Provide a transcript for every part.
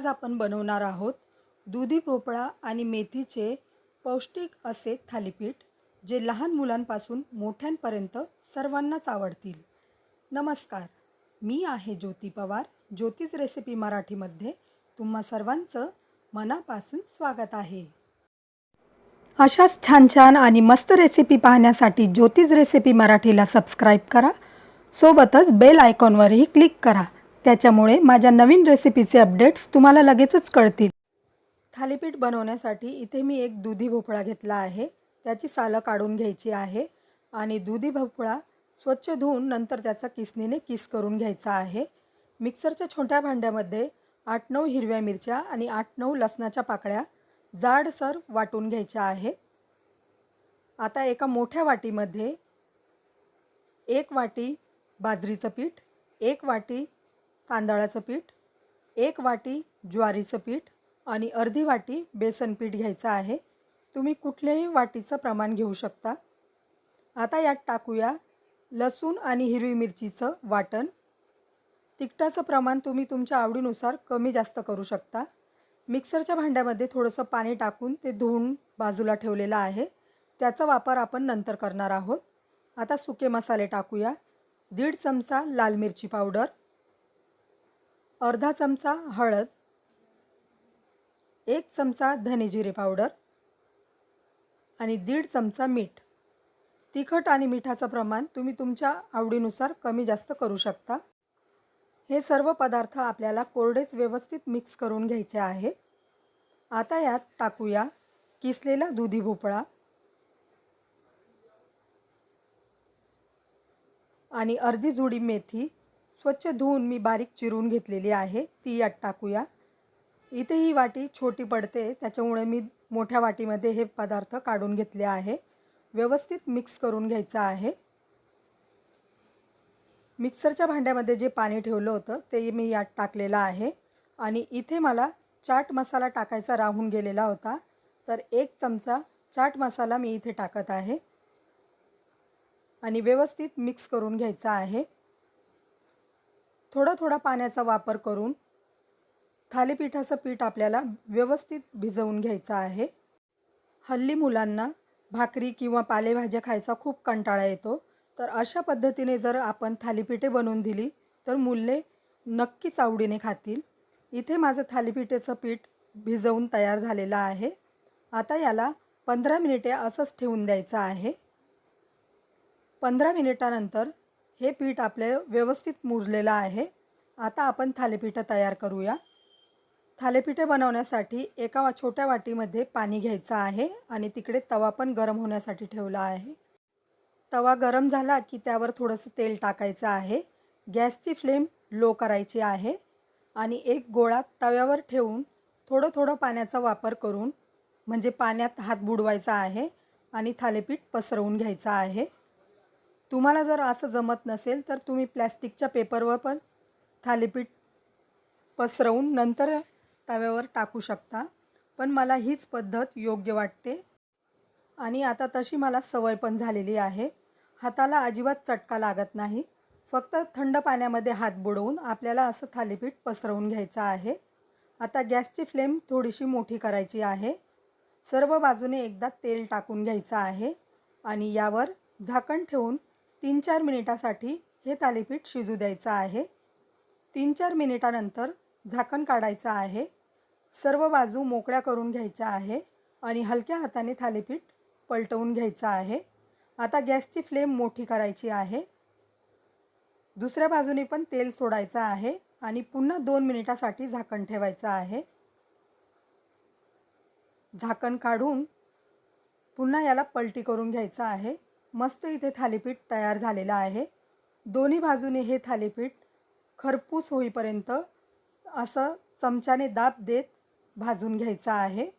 आज आपण बनवणार आहोत दुधी भोपळा आणि मेथीचे पौष्टिक असे थालीपीठ जे लहान मुलांपासून मोठ्यांपर्यंत सर्वांनाच आवडतील. नमस्कार मी आहे ज्योती पवार ज्योतिष रेसिपी मराठीमध्ये तुम्हा सर्वांचं मनापासून स्वागत आहे. अशाच छान छान आणि मस्त रेसिपी पाहण्यासाठी ज्योतिष रेसिपी मराठीला सबस्क्राईब करा. सोबतच बेल आयकॉनवरही क्लिक करा. त्याच्यामुळे माझ्या नवीन रेसिपीचे अपडेट्स तुम्हाला लगेचच कळतील. थालीपीठ बनवण्यासाठी इथे मी एक दुधी भोपळा घेतला आहे. त्याची सालं काढून घ्यायची आहे आणि दुधी भोपळा स्वच्छ धुवून नंतर त्याचा किसनीने किस करून घ्यायचा आहे. मिक्सरच्या छोट्या भांड्यामध्ये आठ नऊ हिरव्या मिरच्या आणि आठ नऊ लसणाच्या पाकळ्या जाडसर वाटून घ्यायच्या आहेत. आता एका मोठ्या वाटीमध्ये एक वाटी बाजरीचं पीठ एक वाटी तांदळाचं पीठ एक वाटी ज्वारीचं पीठ आणि अर्धी वाटी बेसन पीठ घ्यायचं आहे. तुम्ही कुठल्याही वाटीचं प्रमाण घेऊ शकता. आता यात टाकूया लसूण आणि हिरवी मिरचीचं वाटण. तिखटाचं प्रमाण तुम्ही तुमच्या आवडीनुसार कमी जास्त करू शकता. मिक्सरच्या भांड्यामध्ये थोडंसं पाणी टाकून ते धुवून बाजूला ठेवलेलं आहे. त्याचा वापर आपण नंतर करणार आहोत. आता सुके मसाले टाकूया. दीड चमचा लाल मिरची पावडर. अर्धा चमचा हळद एक चमचा धनेजिरे पावडर आणि दीड चमचा मीठ. तिखट आणि मिठाचं प्रमाण तुम्ही तुमच्या आवडीनुसार कमी जास्त करू शकता. हे सर्व पदार्थ आपल्याला कोरडेच व्यवस्थित मिक्स करून घ्यायचे आहेत. आता यात टाकूया किसलेला दुधी भोपळा आणि अर्धी जुडी मेथी. स्वच्छ धुवून मी बारीक चिरून घेतलेली आहे ती यात टाकूया. इथे ही वाटी छोटी पडते त्याच्यामुळे मी मोठ्या वाटीमध्ये हे पदार्थ काढून घेतले आहे. व्यवस्थित मिक्स करून घ्यायचं आहे. मिक्सरच्या भांड्यामध्ये जे पाणी ठेवलं होतं ते मी यात टाकलेलं आहे. आणि इथे मला चाट मसाला टाकायचा राहून गेलेला होता तर एक चमचा चाट मसाला मी इथे टाकत आहे. आणि व्यवस्थित मिक्स करून घ्यायचा आहे. थोडा थोडा पाण्याचा वापर करून थालीपीठाचं पीठ आपल्याला व्यवस्थित भिजवून घ्यायचं आहे. हल्ली मुलांना भाकरी किंवा पालेभाज्या खायचा खूप कंटाळा येतो. तर अशा पद्धतीने जर आपण थालीपीठे बनवून दिली तर मुले नक्कीच आवडीने खातील. इथे माझं थालीपीठेचं पीठ भिजवून तयार झालेलं आहे. आता याला पंधरा मिनिटे असंच ठेवून द्यायचं आहे. पंधरा मिनिटानंतर हे पीठ आपले व्यवस्थित मुरलेलं आहे. आता आपण थालीपीठं तयार करूया. थालीपीठे बनवण्यासाठी एका वा छोट्या वाटीमध्ये पाणी घ्यायचं आहे आणि तिकडे तवा पण गरम होण्यासाठी ठेवला आहे. तवा गरम झाला की त्यावर थोडंसं तेल टाकायचं आहे. गॅसची फ्लेम लो करायची आहे आणि एक गोळा तव्यावर ठेवून थोडं थोडं पाण्याचा वापर करून म्हणजे पाण्यात हात बुडवायचा आहे आणि थालीपीठ पसरवून घ्यायचं आहे. तुम्हाला जर असं जमत नसेल तर तुम्ही प्लॅस्टिकच्या पेपरवर पण थालीपीठ पसरवून नंतर तव्यावर टाकू शकता. पण मला हीच पद्धत योग्य वाटते. आणि आता तशी मला सवय पण झालेली आहे. हाताला अजिबात चटका लागत नाही. फक्त थंड पाण्यामध्ये हात बुडवून आपल्याला असं थालीपीठ पसरवून घ्यायचं आहे. आता गॅसची फ्लेम थोडीशी मोठी करायची आहे. सर्व बाजूने एकदा तेल टाकून घ्यायचं आहे. आणि यावर झाकण ठेवून तीन चार मिनिटासाठी हे थालीपीठ शिजू द्यायचं आहे. तीन चार मिनिटानंतर झाकण काढायचं आहे. सर्व बाजू मोकळ्या करून घ्यायच्या आहे आणि हलक्या हाताने थालीपीठ पलटवून घ्यायचं आहे. आता गॅसची फ्लेम मोठी करायची आहे. दुसऱ्या बाजूने पण तेल सोडायचं आहे आणि पुन्हा दोन मिनिटासाठी झाकण ठेवायचं आहे. झाकण काढून पुन्हा याला पलटी करून घ्यायचं आहे. मस्त इथे थालीपीठ तयार झालेलं आहे. दोन्ही बाजूने हे थालीपीठ खरपूस होईपर्यंत असं चमच्याने दाब देत भाजून घ्यायचं आहे.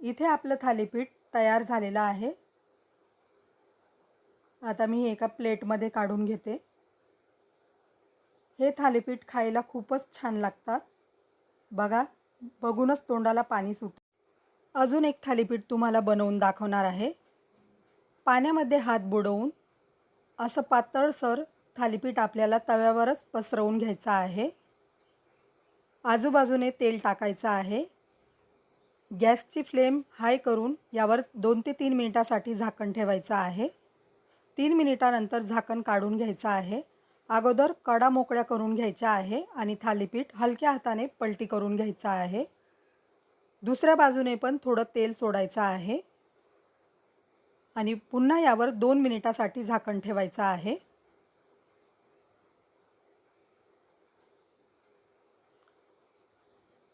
इथे आपलं थालीपीठ तयार झालेलं आहे. आता मी एका प्लेटमध्ये काढून घेते. हे थालीपीठ खायला खूपच छान लागतात. बघा बघूनच तोंडाला पाणी सुट अजून एक थालीपीठ तुम्हाला बनवून दाखवणार आहे. पाण्यामध्ये हात बुडवून असं पातळसर थालीपीठ आपल्याला तव्यावरच पसरवून घ्यायचं आहे. आजूबाजूने तेल टाकायचं आहे. गॅसची फ्लेम हाय करून यावर दोन ते तीन मिनिटासाठी झाकण ठेवायचं आहे. तीन मिनिटानंतर झाकण काढून घ्यायचं आहे. अगोदर कडा मोकळ्या करून घ्यायच्या आहे आणि थालीपीठ हलक्या हाताने पलटी करून घ्यायचं आहे. दुसऱ्या बाजूने पण थोडं तेल सोडायचं आहे. आणि पुन्हा यावर दोन मिनिटासाठी झाकण ठेवायचं आहे.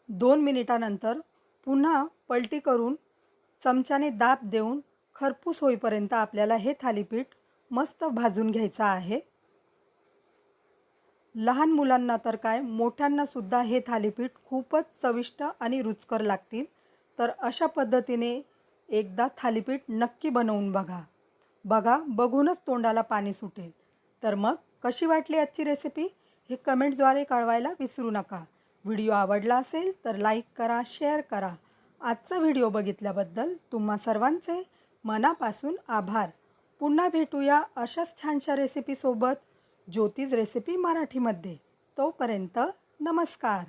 दोन मिनिटानंतर पुन्हा पलटी करून चमच्याने दाब देऊन खरपूस होईपर्यंत आपल्याला हे थालीपीठ मस्त भाजून घ्यायचं आहे. लहान मुलांना तर काय मोठ्यांनासुद्धा हे थालीपीठ खूपच चविष्ट आणि रुचकर लागतील. तर अशा पद्धतीने एकदा थालीपीठ नक्की बनवून बघा. बघा बघूनच तोंडाला पाणी सुटेल. तर मग कशी वाटली आजची रेसिपी हे कमेंटद्वारे कळवायला विसरू नका. व्हिडिओ आवडला असेल तर लाईक करा शेअर करा. आजचा व्हिडिओ बघितल्याबद्दल तुम्हा सर्वांचे मनापासून आभार. पुन्हा भेटूया अशाच छानशा रेसिपीसोबत ज्योतिष रेसिपी मराठीमध्ये. तोपर्यंत नमस्कार.